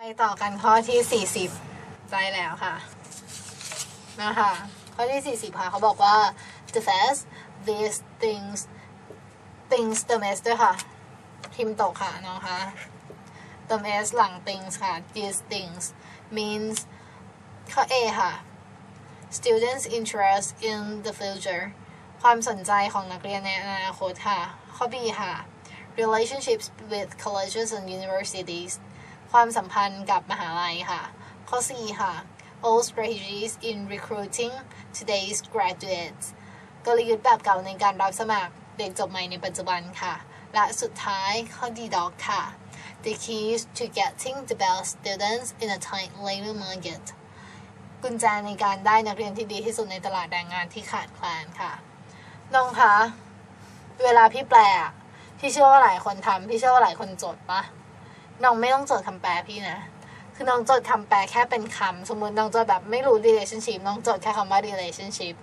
ไปต่อกันข้อที่สี่สิบใจแล้วค่ะนะคะข้อที่สี่สิบค่ะเขาบอกว่า the first these things things เติม s ด้วยค่ะพิมพ์ตกค่ะน้องคะเติม s หลัง things ค่ะ these things means ข้อ A ค่ะ students interest in the future ความสนใจของนักเรียนในอนาคตค่ะ ข้อ B ค่ะ relationships with colleges and universities ความสัมพันธ์กับมหาลัยค่ะ ข้อ 4 ค่ะ old strategies in recruiting today's graduates กลยุทธ์แบบเก่าในการรับสมัครเด็กจบใหม่ในปัจจุบันค่ะ และสุดท้ายข้อ D dog ค่ะ the keys to getting the best students in a tight labor market กุญแจในการได้นักเรียนที่ดีที่สุดในตลาดแรงงานที่ขาดแคลนค่ะ น้องคะ เวลาพี่แปลพี่เชื่อว่าหลายคนทำพี่เชื่อว่าหลายคนจดปะ น้องไม่ต้องจดคำแปลพี่นะ คือน้องจดคำแปลแค่เป็นคำสมมติน้องจดแบบไม่รู้ relationship น้องจดแค่คำว่า relationship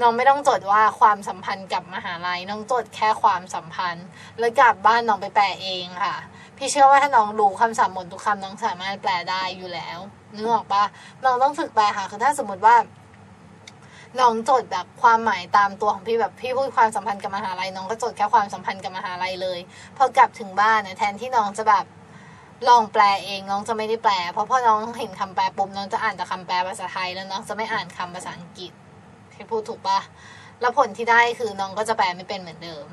น้องไม่ต้องจดว่าความสัมพันธ์กับมหาลัย น้องจดแค่ความสัมพันธ์ แล้วกลับบ้านน้องไปแปลเองค่ะ พี่เชื่อว่าถ้าน้องรู้คำศัพท์หมดทุกคำน้องสามารถแปลได้อยู่แล้วนึกออกปะน้องต้องฝึกแปลค่ะ คือถ้าสมมติว่า น้องจดแบบความหมายตามตัวของพี่แบบพี่พูดความสัมพันธ์กับมหาลัย น้องก็จดแค่ความสัมพันธ์กับมหาลัยเลย พอกลับถึงบ้านนะแทนที่น้องจะแบบ ลองแปลเองน้องจะไม่ได้แปล เพราะพอน้องเห็นคำแปลปุ๊บน้องจะอ่านแต่คำแปลภาษาไทยแล้วน้องจะไม่อ่านคำภาษาอังกฤษพี่พูดถูกปะแล้วผลที่ได้คือน้องก็จะแปลไม่เป็นเหมือนเดิม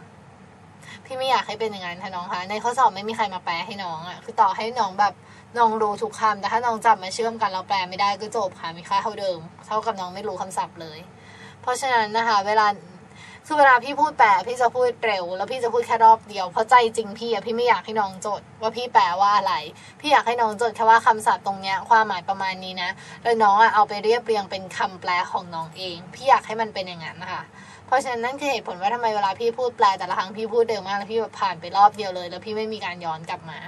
พี่ไม่อยากให้เป็นอย่างนั้นค่ะน้องคะในข้อสอบไม่มีใครมาแปลให้น้องอะคือต่อให้น้องแบบน้องรู้ทุกคำแต่ถ้าน้องจับมาเชื่อมกันแล้วแปลไม่ได้ก็จบค่ะมีค่าเท่าเดิม เท่ากับน้องไม่รู้คำศัพท์เลย เพราะฉะนั้นนะคะ เวลา คือเวลาพี่พูดแปลพี่จะพูดเร็ว แล้วพี่จะพูดแค่รอบเดียวเพราะใจจริงพี่อะพี่ไม่อยากให้น้องจด ว่าพี่แปลว่าอะไร พี่อยากให้น้องจดแค่ว่าคำศัพท์ตรงเนี้ยความหมายประมาณนี้นะแล้วน้องอะเอาไปเรียบเรียงเป็นคำแปลของน้องเอง พี่อยากให้มันเป็นอย่างนั้นนะคะเพราะฉะนั้นนั่นคือเหตุผลว่าทำไมเวลาพี่พูดแปลแต่ละครั้งพี่พูดเร็วมากแล้วพี่แบบผ่านไปรอบเดียวเลย แล้วพี่ไม่มีการย้อนกลับมา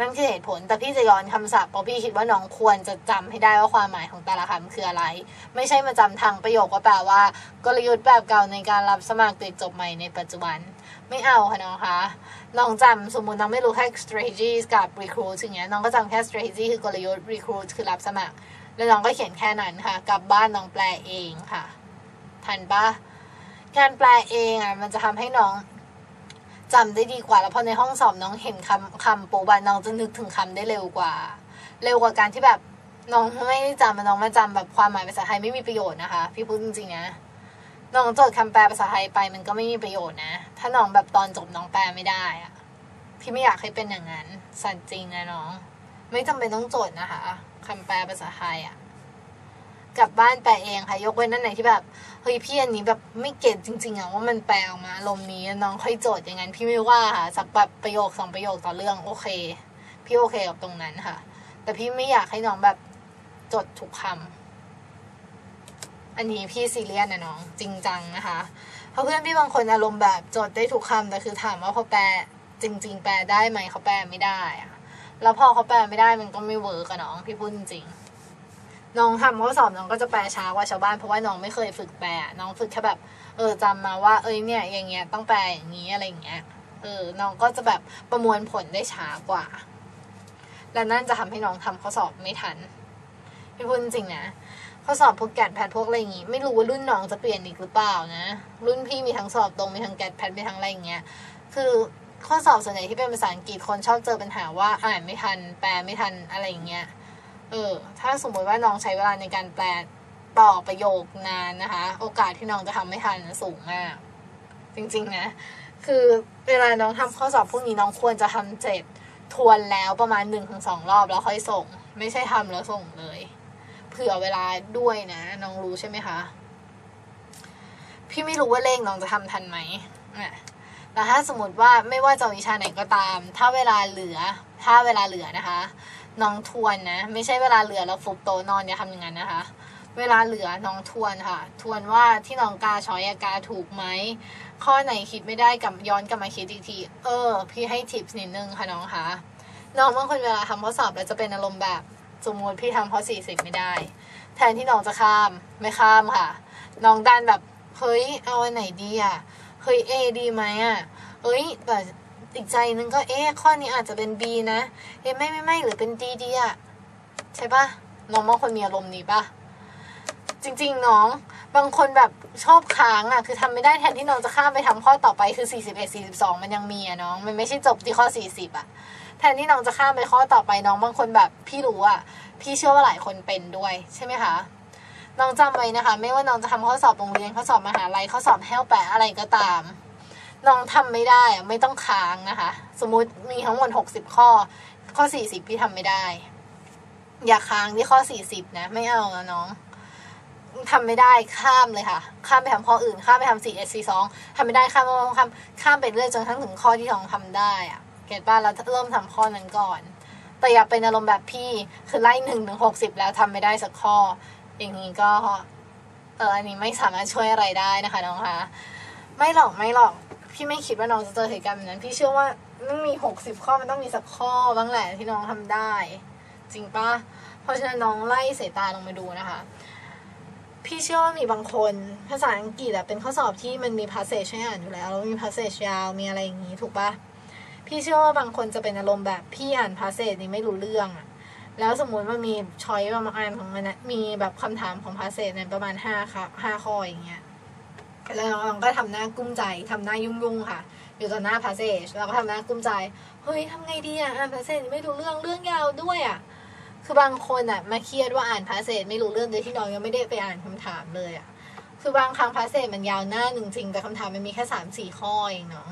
นั่นคือเหตุผล แต่พี่จะย้อนคำศัพท์เพราะพี่คิดว่าน้องควรจะจำให้ได้ว่าความหมายของแต่ละคำคืออะไร ไม่ใช่มาจำทางประโยคว่าแปลว่า กลยุทธ์แบบเก่าในการรับสมัครเด็กจบใหม่ในปัจจุบัน ไม่เอาค่ะน้องคะ น้องจำสมมุติน้องไม่รู้แค่ strategies กับ recruit อย่างเงี้ย น้องก็จำแค่ strategy คือกลยุทธ์ recruit คือรับสมัคร แล้วน้องก็เขียนแค่นั้นค่ะ กลับบ้านน้องแปลเองค่ะ ทันปะการแปลเองอะมันจะทำให้น้อง จำได้ดีกว่า แล้วพอในห้องสอบน้องเห็นคำคำปูบะน้องจะนึกถึงคำได้เร็วกว่า เร็วกว่าการที่แบบน้องไม่ได้จำน้องมาจำแบบความหมายภาษาไทยไม่มีประโยชน์นะคะ พี่พูดจริงๆนะน้องจดคำแปลภาษาไทยไปมันก็ไม่มีประโยชน์นะ ถ้าน้องแบบตอนจบน้องแปลไม่ได้อะพี่ไม่อยากให้เป็นอย่างนั้น สัตว์จริงนะน้อง ไม่จำเป็นต้องจดนะคะคำแปลภาษาไทยอะ กลับบ้านแปลเองค่ะ ยกเว้นนั่นไหนที่แบบเฮ้ยพี่อันนี้แบบไม่เก็ตจริง ๆอะว่ามันแปลออกมาอารมณ์นี้น้องค่อยโจทย์อย่างนั้นพี่ไม่ว่าค่ะสักแบบประโยคสองประโยคต่อเรื่องโอเค พี่โอเคกับตรงนั้นค่ะ แต่พี่ไม่อยากให้น้องแบบจดทุกคำอันนี้พี่ซีเรียสนะน้อง จริงจังนะคะเพราะเพื่อนพี่บางคนอารมณ์แบบจดได้ทุกคำแต่คือถามว่าเขาแปลจริง ๆ แปลได้ไหมเขาแปลไม่ได้อะแล้วพอเขาแปลไม่ได้มันก็ไม่เวิร์กอะน้องพี่พูดจริงๆ น้องทำข้อสอบน้องก็จะแปลช้ากว่าชาวบ้านเพราะว่าน้องไม่เคยฝึกแปลน้องฝึกแค่แบบเออจำมาว่า เอ้ยเนี่ยอย่างเงี้ยต้องแปลอย่างนี้อะไรอย่างเงี้ยเออน้องก็จะแบบประมวลผลได้ช้ากว่า และนั่นจะทำให้น้องทำข้อสอบไม่ทันพี่พูดจริงนะข้อสอบพวกแกดแพทพวกอะไรอย่างงี้ไม่รู้ว่ารุ่นน้องจะเปลี่ยนอีกหรือเปล่านะ รุ่นพี่มีทั้งสอบตรงมีทั้งแกดแพทมีทั้งอะไรอย่างเงี้ยคือข้อสอบส่วนใหญ่ที่เป็นภาษาอังกฤษคนชอบเจอปัญหาว่าอ่านไม่ทัน แปลไม่ทันอะไรอย่างเงี้ย เออ ถ้าสมมติว่าน้องใช้เวลาในการแปลต่อประโยคนานนะคะ โอกาสที่น้องจะทำไม่ทันสูงมาก จริงๆนะ คือเวลาน้องทำข้อสอบพวกนี้น้องควรจะทำเจ็ดทวนแล้วประมาณหนึ่งถึงสองรอบแล้วค่อยส่ง ไม่ใช่ทำแล้วส่งเลย เผื่อเวลาด้วยนะ น้องรู้ใช่ไหมคะ พี่ไม่รู้ว่าเลขน้องจะทำทันไหมอะแต่ถ้าสมมติว่าไม่ว่าจะวิชาไหนก็ตาม ถ้าเวลาเหลือ ถ้าเวลาเหลือนะคะ น้องทวนนะ ไม่ใช่เวลาเหลือแล้วฟุบโตนอนอย่าทำอย่างนั้นนะคะ เวลาเหลือน้องทวนค่ะ ทวนว่าที่น้องกาช้อยอะกาถูกไหมข้อไหนคิดไม่ได้กับย้อนกลับมาคิดอีกทีเออ พี่ให้ทิปนิดนึงค่ะน้องคะน้องบางคนเวลาทำข้อสอบแล้วจะเป็นอารมณ์แบบสมมติพี่ทำข้อสี่สิบไม่ได้ แทนที่น้องจะข้ามไม่ข้ามค่ะ น้องดันแบบเฮ้ยเอาอันไหนดีอะเฮ้ย A ดีไหมอะเฮ้ยแต่ อีกใจนึงก็เอ๊ะข้อนี้อาจจะเป็น B นะเอ๊ะไม่ไม่ไม่หรือเป็น D ดีอะใช่ปะน้องบางคนมีอารมณ์นี้ปะจริง ๆ น้อง บางคนแบบชอบค้างอะคือทำไม่ได้แทนที่น้องจะข้ามไปทำข้อต่อไปคือ 41 42 มันยังมีอะน้อง มันไม่ใช่จบที่ข้อ 40อะแทนที่น้องจะข้ามไปข้อต่อไปน้องบางคนแบบพี่รู้อะพี่เชื่อว่าหลายคนเป็นด้วยใช่ไหมคะน้องจำไว้นะคะ ไม่ว่าน้องจะทำข้อสอบโรงเรียนข้อสอบมหาลัยข้อสอบแฮลแปะอะไรก็ตาม น้องทำไม่ได้อะไม่ต้องค้างนะคะ สมมุติมีทั้งหมดหกสิบข้อ ข้อสี่สิบพี่ทำไม่ได้ อย่าค้างที่ข้อสี่สิบนะ ไม่เอานะน้องทำไม่ได้ข้ามเลยค่ะ ข้ามไปทำข้ออื่น ข้ามไปทำสี่เอสสี่สองทำไม่ได้ข้ามข้ามข้ามไปเรื่อยจนทั้งถึงข้อที่น้องทำได้อะเก็ตป่ะเราเริ่มทำข้อนั้นก่อน แต่อย่าเป็นอารมณ์แบบพี่คือไล่หนึ่งถึงหกสิบแล้วทำไม่ได้สักข้อ อย่างนี้ก็เอออันนี้ไม่สามารถช่วยอะไรได้นะคะน้องคะไม่หรอกไม่หรอก พี่ไม่คิดว่าน้องจะเจอเหตุการณ์แบบนั้น พี่เชื่อว่ามันมีหกสิบข้อมันต้องมีสักข้อบ้างแหละที่น้องทำได้ จริงปะเพราะฉะนั้นน้องไล่สายตาลงมาดูนะคะ พี่เชื่อว่ามีบางคนภาษาอังกฤษอะเป็นข้อสอบที่มันมี passage ให้อ่านอยู่แล้วแล้วมี passage ยาวมีอะไรอย่างนี้ถูกปะพี่เชื่อว่าบางคนจะเป็นอารมณ์แบบพี่อ่าน passage นี้ไม่รู้เรื่องอะแล้วสมมุติว่ามีช้อยประมาณของมันนะมีแบบคำถามของ passage เนี่ยประมาณห้าค่ะห้าข้ออย่างเงี้ย แล้วน้องก็ทำหน้ากุ้มใจทำหน้ายุ่งยุ่งๆค่ะ อยู่ต่อหน้าพาเซจแล้วก็ทำหน้ากุ้มใจ เฮ้ยทำไงดีอะอ่านพาเซจไม่รู้เรื่องเรื่องยาวด้วยอะ คือบางคนอะ มาเครียดว่าอ่านพาเซจไม่รู้เรื่องโดยที่น้องยังไม่ได้ไปอ่านคำถามเลยอะ คือบางครั้งพาเซจมันยาวหน้าหนึ่งจริงแต่คำถามมันมีแค่สามสี่ข้อเองเนาะ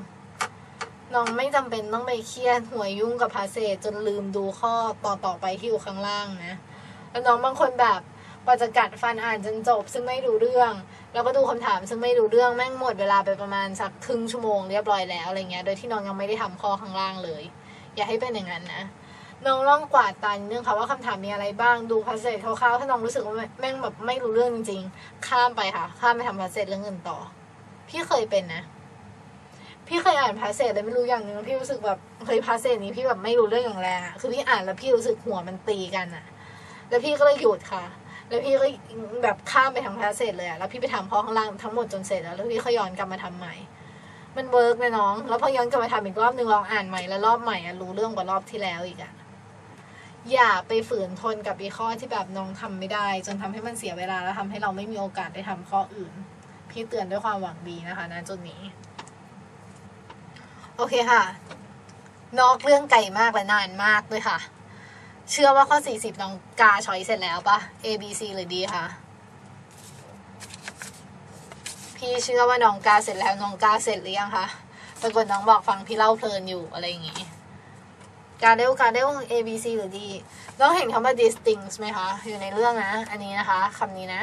น้องไม่จำเป็นต้องไปเครียดหัวยุ่งกับพาเซจจนลืมดูข้อต่อต่อไปที่อยู่ข้างล่างนะแล้วน้องบางคนแบบ กว่าจะกัดฟันอ่านจนจบ ซึ่งไม่รู้เรื่อง แล้วก็ดูคำถามซึ่งไม่รู้เรื่องแม่งหมดเวลาไปประมาณสักครึ่งชั่วโมงเรียบร้อยแล้วอะไรเงี้ย โดยที่น้องยังไม่ได้ทำข้อข้างล่างเลย อย่าให้เป็นอย่างนั้นนะน้องลองกวาดตาเนื่องค่ะว่าคำถามมีอะไรบ้างดูพาสเซจคร่าวๆถ้าน้องรู้สึกว่าแม่งแบบไม่รู้เรื่องจริง ๆ ข้ามไปค่ะ ข้ามไปทำพาสเซจเรื่องอื่นต่อ พี่เคยเป็นนะพี่เคยอ่านพาสเซจแต่ไม่รู้อย่างหนึ่งพี่รู้สึกแบบเฮ้ยพาสเซจนี้พี่แบบไม่รู้เรื่องอย่างแรงอะคือพี่อ่านแล้วพี่รู้สึกหัวมันตีกันอะแล้วพี่ก็เลยหยุดค่ะ แล้วพี่ก็แบบข้ามไปทางพาสเซจเลยอะแล้วพี่ไปทำข้อข้างล่างทั้งหมดจนเสร็จแล้วแล้วพี่ก็ย้อนกลับมาทำใหม่ มันเวิร์กนะน้อง แล้วพอย้อนกลับมาทำอีกรอบหนึ่งลองอ่านใหม่แล้วรอบใหม่อะรู้เรื่องกว่ารอบที่แล้วอีกอะอย่าไปฝืนทนกับอีข้อที่แบบน้องทำไม่ได้ จนทำให้มันเสียเวลาแล้วทำให้เราไม่มีโอกาสได้ทำข้ออื่น พี่เตือนด้วยความหวังดีนะคะณจุดนี้ โอเคค่ะ นอกเรื่องไก่มากและนานมากด้วยค่ะ เชื่อว่าข้อ 40 น้องกาชอยเสร็จแล้วปะ A B C หรือ D คะพี่เชื่อว่าน้องกาเสร็จแล้วน้องกาเสร็จหรือยังคะปรากฏน้องบอกฟังพี่เล่าเพลินอยู่อะไรอย่างงี้ การเดลกาเดล A B C หรือ D น้องเห็นคำว่า distinct ไหมคะ อยู่ในเรื่องนะ อันนี้นะคะคำนี้นะ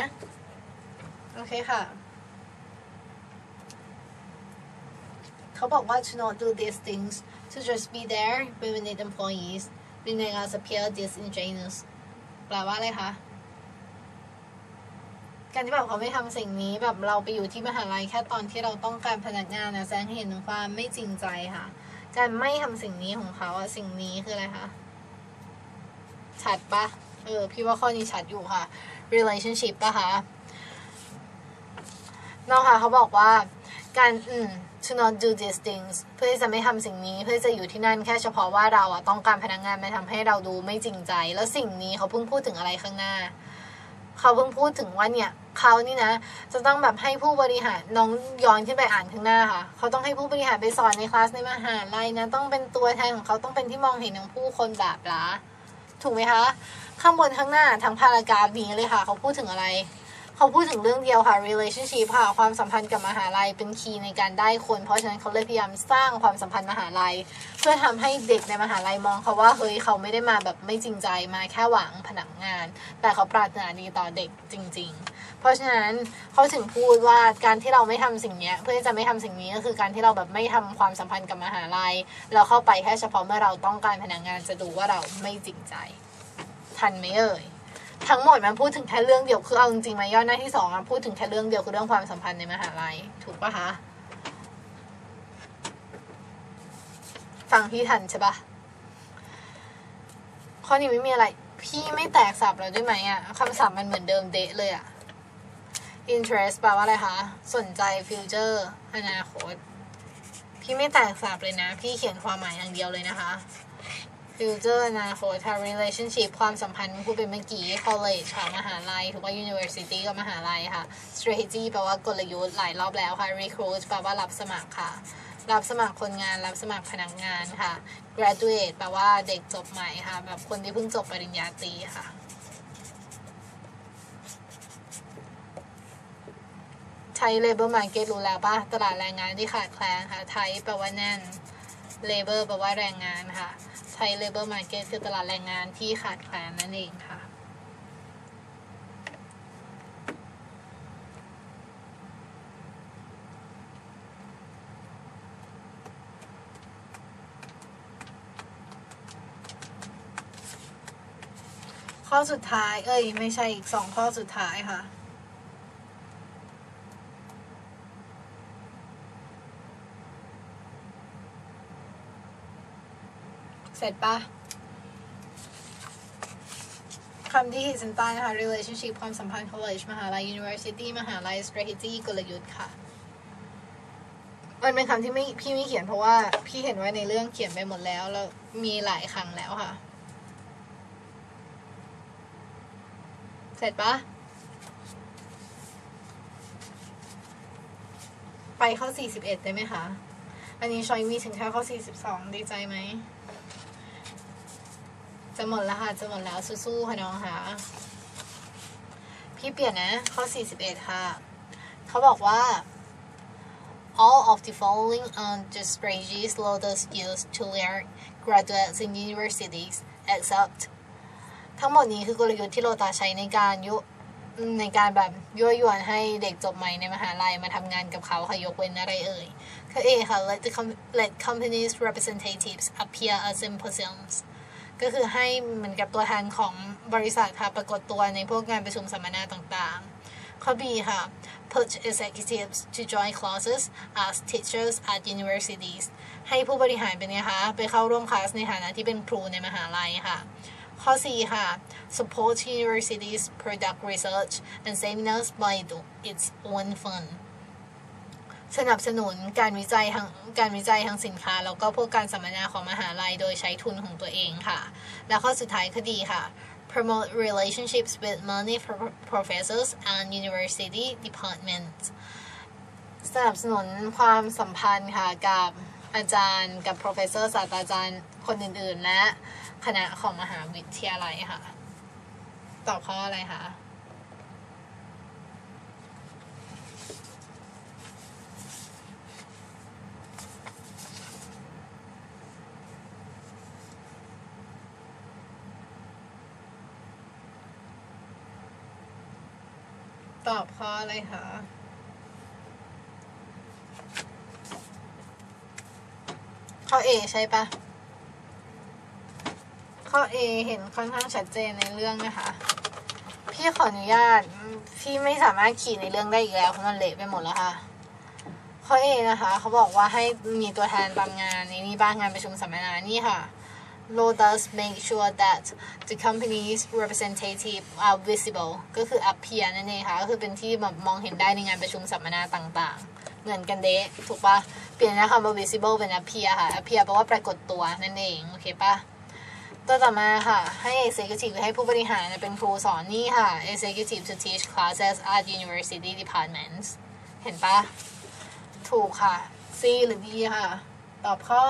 โอเคค่ะ เขาบอกว่า to not do these things to just be there when we need employees we make us appear disingenuous แปลว่าอะไรคะ การที่แบบเขาไม่ทำสิ่งนี้แบบเราไปอยู่ที่มหาลัยแค่ตอนที่เราต้องการพนักงานนะแสดงให้เห็นความไม่จริงใจค่ะ การไม่ทำสิ่งนี้ของเขาอะสิ่งนี้คืออะไรคะ ชัดปะเออพี่ว่าข้อนี้ชัดอยู่ค่ะ relationship ปะคะน้องค่ะเขาบอกว่าการอืม to not do these things เพื่อที่จะไม่ทำสิ่งนี้เพื่อจะอยู่ที่นั่นแค่เฉพาะว่าเราอะต้องการพนักงานมาทำให้เราดูไม่จริงใจ แล้วสิ่งนี้เขาเพิ่งพูดถึงอะไรข้างหน้า เขาเพิ่งพูดถึงว่าเนี่ยเขานี่นะ จะต้องแบบให้ผู้บริหารน้องย้อนขึ้นไปอ่านข้างหน้าค่ะ เขาต้องให้ผู้บริหารไปสอนในคลาสในมหาลัยนะต้องเป็นตัวแทนของเขาต้องเป็นที่มองเห็นของผู้คนแบบละถูกไหมคะข้างบนข้างหน้าทั้งพารากราฟนี้เลยค่ะ เขาพูดถึงอะไร เขาพูดถึงเรื่องเดียวค่ะ relationship ค่ะความสัมพันธ์กับมหาลัยเป็นคีย์ในการได้คน เพราะฉะนั้นเขาเลยพยายามสร้างความสัมพันธ์มหาลัย เพื่อทำให้เด็กในมหาลัยมองเขาว่าเฮ้ยเขาไม่ได้มาแบบไม่จริงใจมาแค่หวังพนักงาน แต่เขาปรารถนาดีต่อเด็กจริง ๆ เพราะฉะนั้นเขาถึงพูดว่าการที่เราไม่ทำสิ่งนี้เพื่อที่จะไม่ทำสิ่งนี้ก็คือการที่เราแบบไม่ทำความสัมพันธ์กับมหาลัย เราเข้าไปแค่เฉพาะเมื่อเราต้องการพนักงานจะดูว่าเราไม่จริงใจ ทันไหมเอ่ย ทั้งหมดมันพูดถึงแค่เรื่องเดียวคือเอาจริงๆมาย่อหน้าที่สองอะพูดถึงแค่เรื่องเดียวคือเรื่องความสัมพันธ์ในมหาลัยถูกปะคะฟังพี่ทันใช่ปะข้อนี้ไม่มีอะไร พี่ไม่แตกสับแล้วด้วยไหมอะคำศัพท์มันเหมือนเดิมเดะเลยอะ interest แปลว่าอะไรคะ สนใจ future อนาคต พี่ไม่แตกสับเลยนะ พี่เขียนความหมายอย่างเดียวเลยนะคะ future อนาคตค่ะ relationship ความสัมพันธ์พูดไปเมื่อกี้ college ค่ะมหาลัยถูกว่า university ก็มหาลัยค่ะ strategy แปลว่ากลยุทธ์หลายรอบแล้วค่ะ recruit แปลว่ารับสมัครค่ะ รับสมัครคนงาน รับสมัครพนักงานค่ะ graduate แปลว่าเด็กจบใหม่ค่ะ แบบคนที่เพิ่งจบปริญญาตรีค่ะไทย labor market รู้แล้วป่ะ ตลาดแรงงานที่ขาดแคลนค่ะ ไทยแปลว่าแน่น labor แปลว่าแรงงานค่ะ ไทย labor market คือตลาดแรงงานที่ขาดแคลนนั่นเองค่ะ ข้อสุดท้าย เอ้ย ไม่ใช่อีกสองข้อสุดท้ายค่ะ เสร็จปะคำที่ขีดเส้นใต้นะคะ relationship ความสัมพันธ์ college มหาลัย university มหาลัย strategy กลยุทธ์ค่ะ มันเป็นคำที่ไม่พี่ไม่เขียนเพราะว่าพี่เห็นไว่าในเรื่องเขียนไปหมดแล้ว แล้วมีหลายครั้งแล้วค่ะ เสร็จปะไปข้อ41 ได้ไหมคะ อันนี้ชอยมีถึงแค่ข้อ42 ดีใจไหม จะหมดแล้วค่ะจะหมดแล้วสู้ๆค่ะน้องค่ะพี่เปลี่ยนนะ ข้อ 41 ค่ะ เขาบอกว่า all of the following are the strategies Lotus use to learn graduates in universities except ทั้งหมดนี้คือกลยุทธ์ที่โลตาใช้ในการยุในการแบบยั่วยวนให้เด็กจบใหม่ในมหาลัยมาทำงานกับเขาค่ะยกเว้นอะไรเอ่ยคือ A ค่ะ let the com- let companies representatives appear at symposiums ก็คือให้เหมือนกับตัวแทนของบริษัทค่ะปรากฏตัวในพวกงานประชุมสัมมนาต่างๆ ข้อ B ค่ะ put executives to join classes as teachers at universities ให้ผู้บริหารเป็นไงคะไปเข้าร่วมคลาสในฐานะที่เป็นครูในมหาลัยค่ะ ข้อ C ค่ะ support universities product research and seminars by its own fund สนับสนุนการวิจัยทางการวิจัยทางสินค้า แล้วก็พวกการสัมมนาของมหาลัยโดยใช้ทุนของตัวเองค่ะ แล้วข้อสุดท้ายคือดีค่ะ promote relationships with many pro- professors and university departments สนับสนุนความสัมพันธ์ค่ะกับอาจารย์กับ professor ศาสตราจารย์คนอื่น ๆ และคณะของมหาวิทยาลัยค่ะ ตอบข้ออะไรคะ ตอบข้ออะไรคะข้อ A ใช่ปะข้อ A เห็นค่อนข้างชัดเจนในเรื่องนะคะ พี่ขออนุญาต พี่ไม่สามารถขีดในเรื่องได้อีกแล้วเพราะมันเละไปหมดแล้วค่ะ ข้อ A นะคะ เขาบอกว่าให้มีตัวแทนตามงานในนี้บ้างงานประชุมสัมมนานี่ค่ะ Lotus make sure that the company's representative are visible ก็คือ appear นั่นเองค่ะ ก็คือเป็นที่แบบมองเห็นได้ในงานประชุมสัมมนาต่างๆ เหมือนกันเดะถูกปะเปลี่ยนนะคำว่า visible เป็น appear ค่ะ appear แปลว่าปรากฏตัวนั่นเอง โอเคปะตัวต่อมาค่ะ ให้ executive ให้ผู้บริหารเป็นครูสอนนี่ค่ะ executive to teach classes at university departments เห็นปะถูกค่ะ C หรือ D ค่ะ ตอบข้อ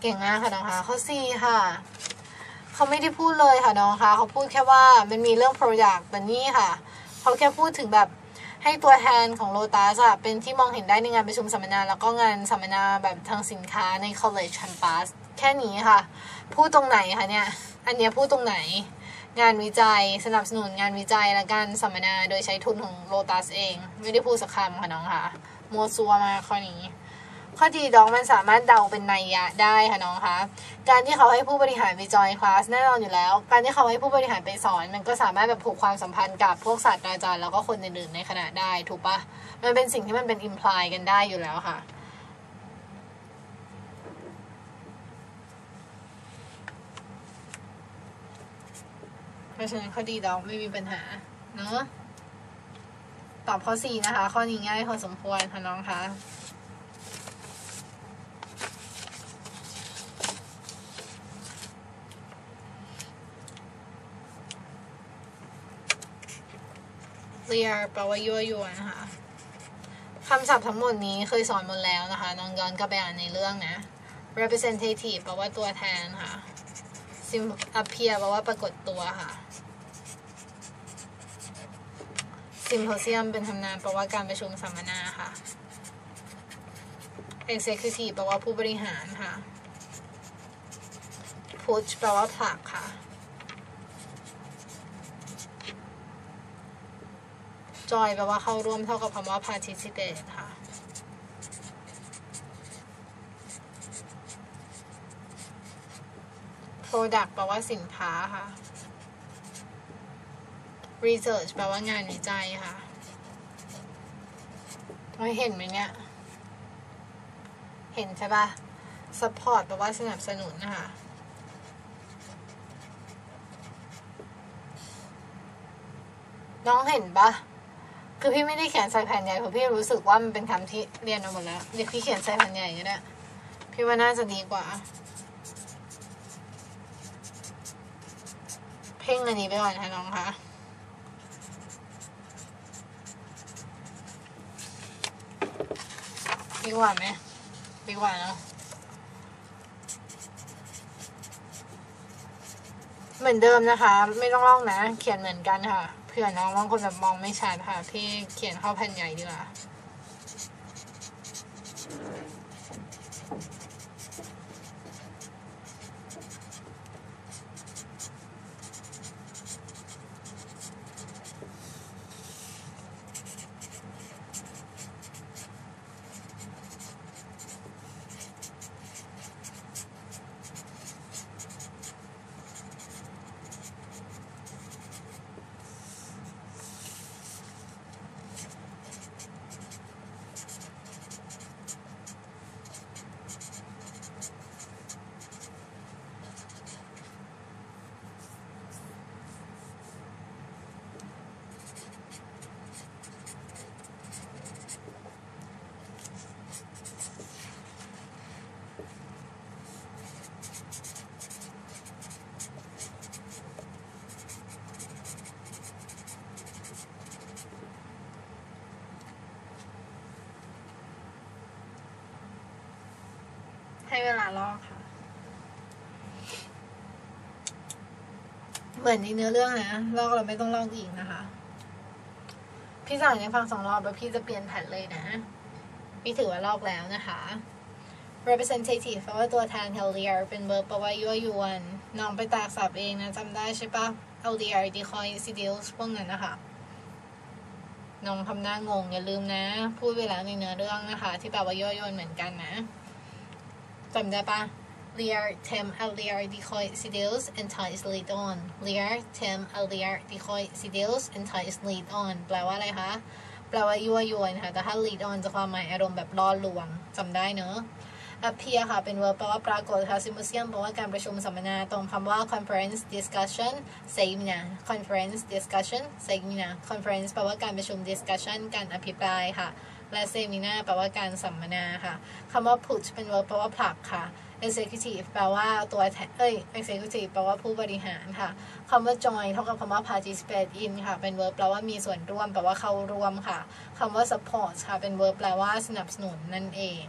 เก่งมากค่ะน้องคะข้อ C ค่ะ เขาไม่ได้พูดเลยค่ะน้องคะเขาพูดแค่ว่ามันมีเรื่อง product แต่นี่ค่ะเขาแค่พูดถึงแบบให้ตัวแทนของโลตัสอะเป็นที่มองเห็นได้ในงานประชุมสัมมนา แล้วก็งานสัมมนาแบบทางสินค้าใน college campus แค่นี้ค่ะ พูดตรงไหนคะเนี่ย อันเนี้ยพูดตรงไหน งานวิจัยสนับสนุนงานวิจัยและการสัมมนาโดยใช้ทุนของโลตัสเอง ไม่ได้พูดสักคำค่ะน้องค่ะมัวซัวมาข้อนี้ ข้อดีดอกมันสามารถเดาเป็นนัยยะได้ค่ะน้องคะการที่เขาให้ผู้บริหารไปจอยคลาสแน่นอนอยู่แล้ว การที่เขาให้ผู้บริหารไปสอน มันก็สามารถแบบผูกความสัมพันธ์กับพวกศาสตราจารย์แล้วก็คนอื่นๆในคณะได้ถูกปะมันเป็นสิ่งที่มันเป็นอิมพลายกันได้อยู่แล้วค่ะเพราะฉะนั้นข้อดีดอกไม่มีปัญหาเนอะตอบข้อสี่นะคะ ข้อนี้ง่ายพอสมควรค่ะน้องคะ เรียแปลว่ายั่วยวนนะคะคำศัพท์ทั้งหมดนี้เคยสอนหมดแล้วนะคะน้องย้อนกลับไปอ่านในเรื่องนะ representative แปลว่าตัวแทนค่ะ sim appear แปลว่าปรากฏตัวค่ะ symposium เป็นทำนานแปลว่าการประชุมสัมมนาค่ะ executive แปลว่าผู้บริหารค่ะ push แปลว่าผลักค่ะ joy แปลว่าเข้าร่วมเท่ากับคำว่า participate ค่ะ product แปลว่าสินค้าค่ะ research แปลว่างานวิจัยค่ะไม่เห็นไหมเนี่ย เห็นใช่ปะ support แปลว่าสนับสนุนนะคะ น้องเห็นปะ คือพี่ไม่ได้เขียนใส่แผ่นใหญ่เพราะพี่รู้สึกว่ามันเป็นคำที่เรียนมาหมดแล้วเดี๋ยวพี่เขียนใส่แผ่นใหญ่ก็ได้พี่ว่าน่าจะดีกว่า เพ่งอันนี้ไปก่อนค่ะน้องคะดีกว่าไหมดีกว่าเนาะเหมือนเดิมนะคะ ไม่ต้องลอกนะ เขียนเหมือนกันค่ะเผื่อน้องบางคนแบบมองไม่ชัดค่ะ พี่เขียนเข้าแผ่นใหญ่ดีกว่า ให้เวลาลอกค่ะ เหมือนในเนื้อเรื่องนะลอกเราไม่ต้องลอกอีกนะคะ พี่สั่งให้ฟังสองรอบแล้วพี่จะเปลี่ยนแผ่นเลยนะ พี่ถือว่าลอกแล้วนะคะ representative แปลว่าตัวแทน healthier เป็น verb แปลว่ายั่วยวน น้องไปตากสับเองนะจำได้ใช่ปะ healthier decoy seduce พวกนั้นนะคะน้องทำหน้างงอย่าลืมนะ พูดไปแล้วในเนื้อเรื่องนะคะ ที่แปลว่ายั่วยวนเหมือนกันนะ จำได้ปะ Lear, Tem, Aliar, Decoy, Seduce, entice, lead on. Lear, Tem, Aliar, Decoy, Seduce, entice, lead on แปลว่าอะไรคะ แปลว่ายั่วยวนค่ะ แต่ถ้า lead on จะความหมายอารมณ์แบบล่อลวงจำได้เนอะ appear ค่ะ เป็น verb แปลว่าปรากฏค่ะ symposium แปลว่าการประชุมสัมมนา ตรงคำว่า conference discussion seminar conference discussion seminar conference แปลว่าการประชุม discussion การอภิปรายค่ะ และ seminar แปลว่าการสัมมนาค่ะคำว่า push เป็น verb แปลว่าผลักค่ะ executive แปลว่าตัวแทนเอ้ย executive แปลว่าผู้บริหารค่ะคำว่า join เท่ากับคำว่า participate in ค่ะ เป็น verb แปลว่ามีส่วนร่วม แปลว่าเข้าร่วมค่ะคำว่า support ค่ะ เป็น verb แปลว่าสนับสนุนนั่นเอง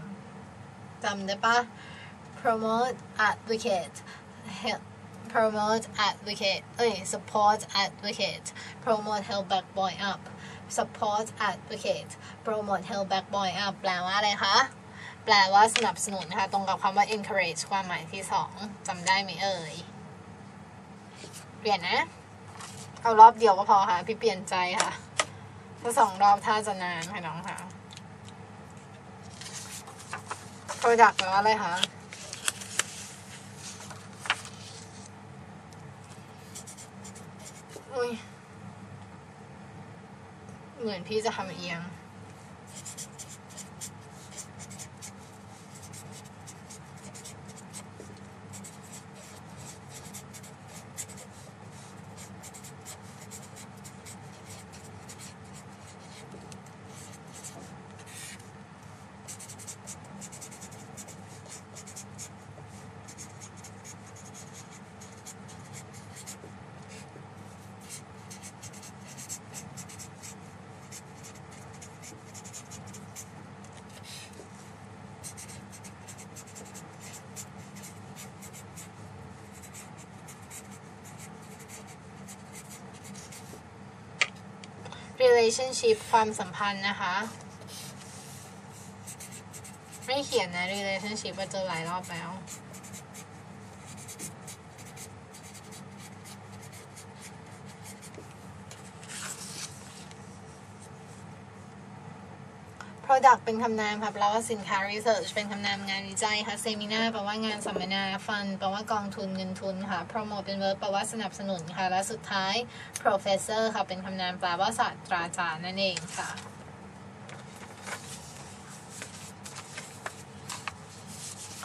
จำได้ปะ promote advocate help promote advocate เอ้ย support advocate promote help back boy up support advocate promote help back boy up แปลว่าอะไรคะ แปลว่าสนับสนุนนะคะตรงกับคำว่า encourage ความหมายที่สองจำได้ไหมเอ่ย เปลี่ยนนะ เอารอบเดียวก็พอค่ะ พี่เปลี่ยนใจค่ะ ถ้าสองรอบถ้าจะนานค่ะน้องค่ะ product แปลว่าอะไรคะอุ้ย เหมือนพี่จะทำเอียง relationship ความสัมพันธ์นะคะ ไม่เขียนนะ relationship ว่าเจอหลายรอบแล้ว Product เป็นคำนามค่ะแปลว่าสินค้า Research เป็นคำนามงานวิจัยค่ะ Seminar แปลว่างานสัมมนา Fund แปลว่ากองทุนเงินทุนค่ะ Promote เป็น verb แปลว่าสนับสนุนค่ะ และสุดท้าย Professor ค่ะ เป็นคำนามแปลว่าศาสตราจารย์นั่นเองค่ะ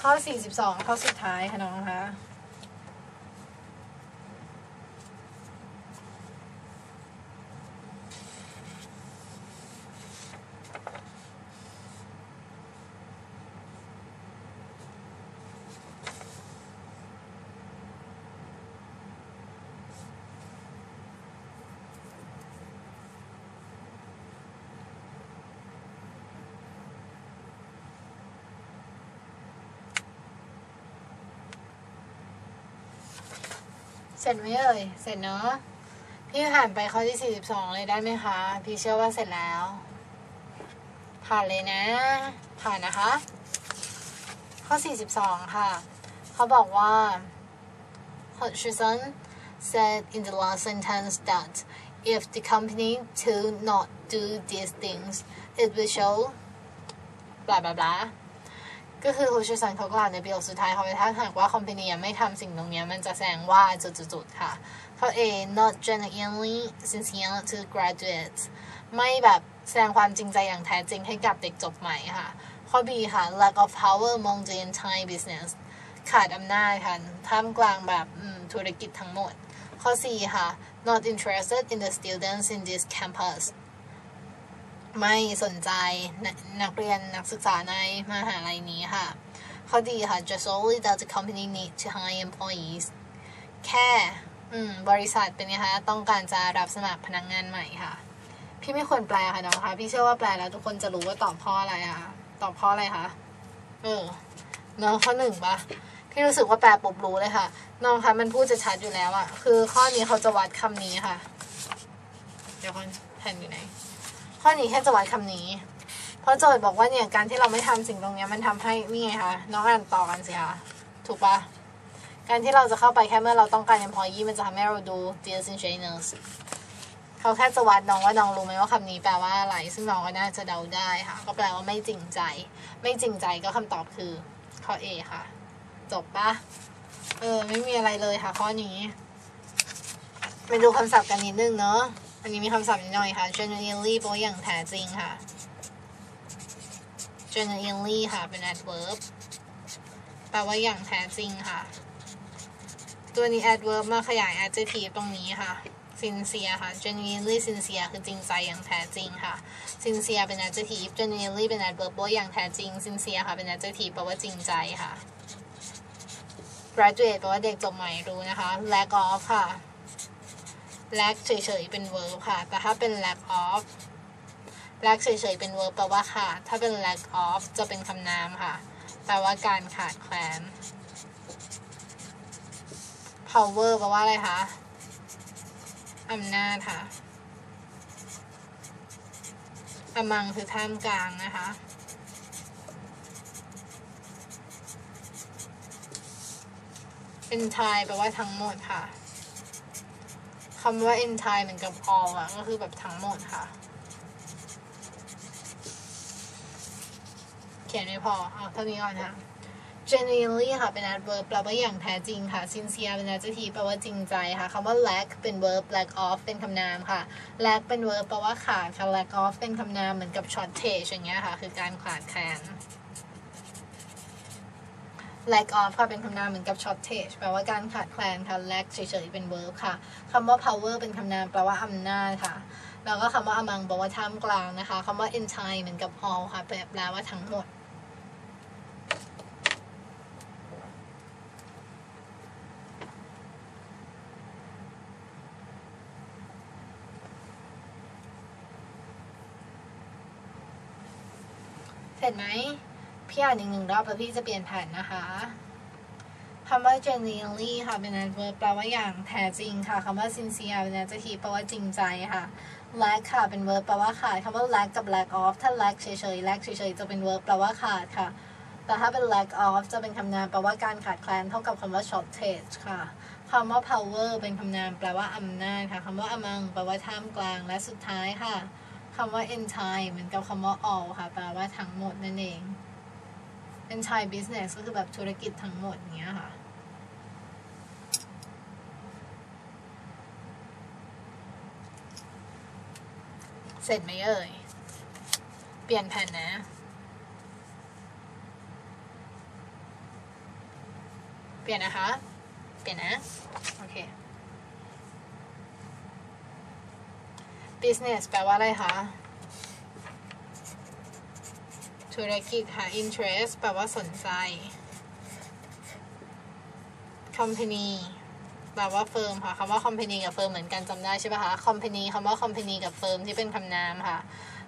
ข้อ 42 ข้อสุดท้ายค่ะน้องคะ เสร็จไหมเอ่ย เสร็จเนาะ พี่ผ่านไปข้อที่ 42 เลยได้ไหมคะ พี่เชื่อว่าเสร็จแล้ว ผ่านเลยนะ ผ่านนะคะ ข้อ 42 ค่ะ เขาบอกว่า Hutchison said in the last sentence that if the company to not do these things it will show บลาบลาบลา ก็คือฮูชิสันเขากล่าวในประโยคสุดท้ายเขาไว้ถ้าหากว่าคอมพานีไม่ทำสิ่งตรงนี้มันจะแสดงว่าจุดๆค่ะข้อ not genuinely sincere to graduates ไม่แบบแสดงความจริงใจอย่างแท้จริงให้กับเด็กจบใหม่ค่ะ ข้อ B ค่ะ lack of power among the entire business ขาดอำนาจค่ะท่ามกลางแบบธุรกิจทั้งหมด ข้อ C ค่ะ not interested in the students in this campus ไม่สนใจนนักเรียนนักศึกษาในมหาลัยนี้ค่ะ ข้อดีค่ะ just only that the company need to hire employees แค่บริษัทเป็นไงคะต้องการจะรับสมัครพนักงงานใหม่ค่ะ พี่ไม่ควรแปลค่ะน้องคะพี่เชื่อว่าแปลแล้วทุกคนจะรู้ว่าตอบเพ่ออะไรอะตอบเพ่ออะไรคะเออน้องข้อหนึ่งปะพี่รู้สึกว่าแปลปุบรู้เลยค่ะ น้องคะมันพูดจะชัดอยู่แล้วอะคือข้อนี้เขาจะวัดคำนี้ค่ะ เดี๋ยวคนแผ่นอยู่ไหน ข้อนี้แค่จะวัดคำนี้ เพราะโจทย์บอกว่าเนี่ยการที่เราไม่ทำสิ่งตรงนี้มันทำให้นี่ไงคะน้องอ่านต่อกันสิคะถูกปะการที่เราจะเข้าไปแค่เมื่อเราต้องการ employee มันจะทำให้เราดู deals and trainers เขาแค่จะวัดน้องว่าน้องรู้ไหมว่าคำนี้แปลว่าอะไร ซึ่งน้องก็น่าจะเดาได้ค่ะ ก็แปลว่าไม่จริงใจ ไม่จริงใจก็คำตอบคือข้อ A ค่ะ จบปะเออ ไม่มีอะไรเลยค่ะข้อนี้ ไปดูคำศัพท์กันนิดนึงเนาะ อันนี้มีคำศัพท์นิดหน่อยค่ะ genuinely แปลว่าอย่างแท้จริงค่ะ genuinely ค่ะ เป็น adverb แปลว่าอย่างแท้จริงค่ะ ตัวนี้ adverb มาขยาย adjective ตรงนี้ค่ะ sincere ค่ะ genuinely sincere คือจริงใจอย่างแท้จริงค่ะ sincere เป็น adjective genuinely เป็น adverb แปลว่าอย่างแท้จริง sincere ค่ะ เป็น adjective แปลว่าจริงใจค่ะ graduate แปลว่าเด็กจบใหม่รู้นะคะ lack of ค่ะ lack เฉยๆเป็น verb ค่ะ แต่ถ้าเป็น lack of lack เฉยๆเป็น verb แปลว่าขาด ถ้าเป็น lack of จะเป็นคำนามค่ะ แปลว่าการขาดแคลน power แปลว่าอะไรคะอำนาจค่ะ among คือท่ามกลางนะคะ entire แปลว่าทั้งหมดค่ะ คำว่า entire เหมือนกับ all อะก็คือแบบทั้งหมดค่ะ เขียนไม่พอ เอาเท่านี้ก่อนค่ะ genuinely ค่ะ เป็น adverb แปลว่าอย่างแท้จริงค่ะ sincere เป็น adjective แปลว่าจริงใจค่ะคำว่า lack เป็น verb lack of เป็นคำนามค่ะ lack เป็น verb แปลว่าขาดค่ะ lack of เป็นคำนามเหมือนกับ shortage อย่างเงี้ยค่ะ คือการขาดแคลน lack of ค่ะเป็นคำนามเหมือนกับ shortage แปลว่าการขาดแคลนค่ะ lack เฉยๆเป็น verb ค่ะคำว่า power เป็นคำนามแปลว่าอำนาจค่ะ แล้วก็คำว่า among แปลว่าท่ามกลางนะคะคำว่า entire เหมือนกับ all ค่ะแปลว่าทั้งหมดเสร็จไหม พี่อ่านอีกหนึ่งรอบแล้วพี่จะเปลี่ยนแผ่นนะคะคำว่า genuinely ค่ะเป็น adverb แปลว่าอย่างแท้จริงค่ะคำว่า sincere เป็น adjective แปลว่าจริงใจค่ะ lack ค่ะเป็น verb แปลว่าขาดคำว่า lack กับ lack of ถ้า lack เฉยๆ lack เฉยๆจะเป็น verb แปลว่าขาดค่ะ แต่ถ้าเป็น lack of จะเป็นคำนามแปลว่าการขาดแคลนเท่ากับคำว่า shortage ค่ะคำว่า power เป็นคำนามแปลว่าอำนาจค่ะคำว่า among แปลว่าท่ามกลางและสุดท้ายค่ะคำว่า entire เหมือนกับคำว่า all ค่ะ แปลว่าทั้งหมดนั่นเอง entire business ก็คือแบบธุรกิจทั้งหมดอย่างเงี้ยค่ะ เสร็จไหมเอ่ย เปลี่ยนแผ่นนะเปลี่ยนนะคะ เปลี่ยนนะ โอเค business แปลว่าอะไรคะ ธุรกิจค่ะ interest แปลว่าสนใจ company แปลว่าเฟิร์มค่ะคำว่า company กับเฟิร์มเหมือนกันจำได้ใช่ปะคะ company คำว่า company กับเฟิร์มที่เป็นคำนามค่ะ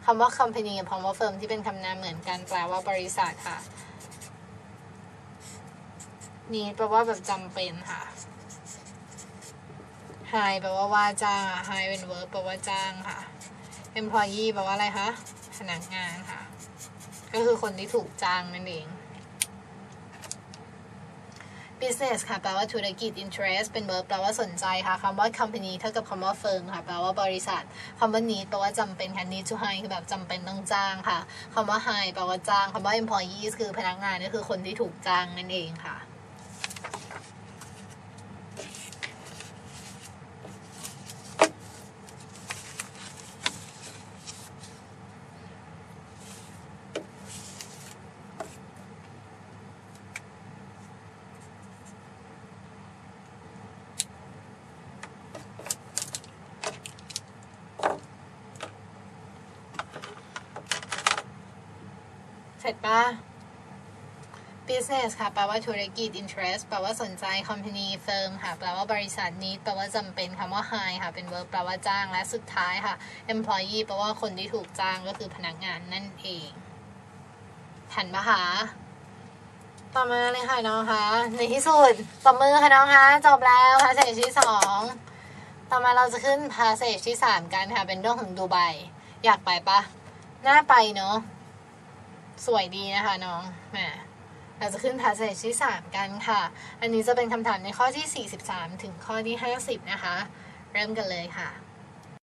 คำว่า company กับคำว่าเฟิร์มที่เป็นคำนามเหมือนกันแปลว่าบริษัทค่ะนี้แปลว่าแบบจำเป็นค่ะ hire แปลว่าว่าจ้าง hire เป็น verb แปลว่าจ้างค่ะ employee แปลว่าอะไรคะพนักงานค่ะ ก็คือคนที่ถูกจ้างนั่นเอง business ค่ะแปลว่าธุรกิจ interest เป็น verb แปลว่าสนใจค่ะคำว่า company เท่ากับคำว่า firm ค่ะแปลว่าบริษัทคำว่า need แปลว่าจำเป็นค่ะ need to hire คือแบบจำเป็นต้องจ้างค่ะคำว่า hire แปลว่าจ้างคำว่า employees คือพนักงานก็คือคนที่ถูกจ้างนั่นเองค่ะ เสร็จปะ business ค่ะแปลว่าธุรกิจ interest แปลว่าสนใจ company firm ค่ะแปลว่าบริษัท need แปลว่าจำเป็นคำว่า hire ค่ะเป็น verb แปลว่าจ้างและสุดท้ายค่ะ employee แปลว่าคนที่ถูกจ้างก็คือพนักงานนั่นเองทันปะคะต่อมาเลยค่ะน้องคะในที่สุดตบมือค่ะน้องคะจบแล้ว passage ที่สองต่อมาเราจะขึ้น passage ที่สามกันค่ะเป็นเรื่องของดูไบอยากไปปะน่าไปเนาะ สวยดีนะคะน้องแหมเราจะขึ้นพาสเซจที่ 3 กันค่ะ อันนี้จะเป็นคำถามในข้อที่ 43 ถึงข้อที่ 50 นะคะ เริ่มกันเลยค่ะ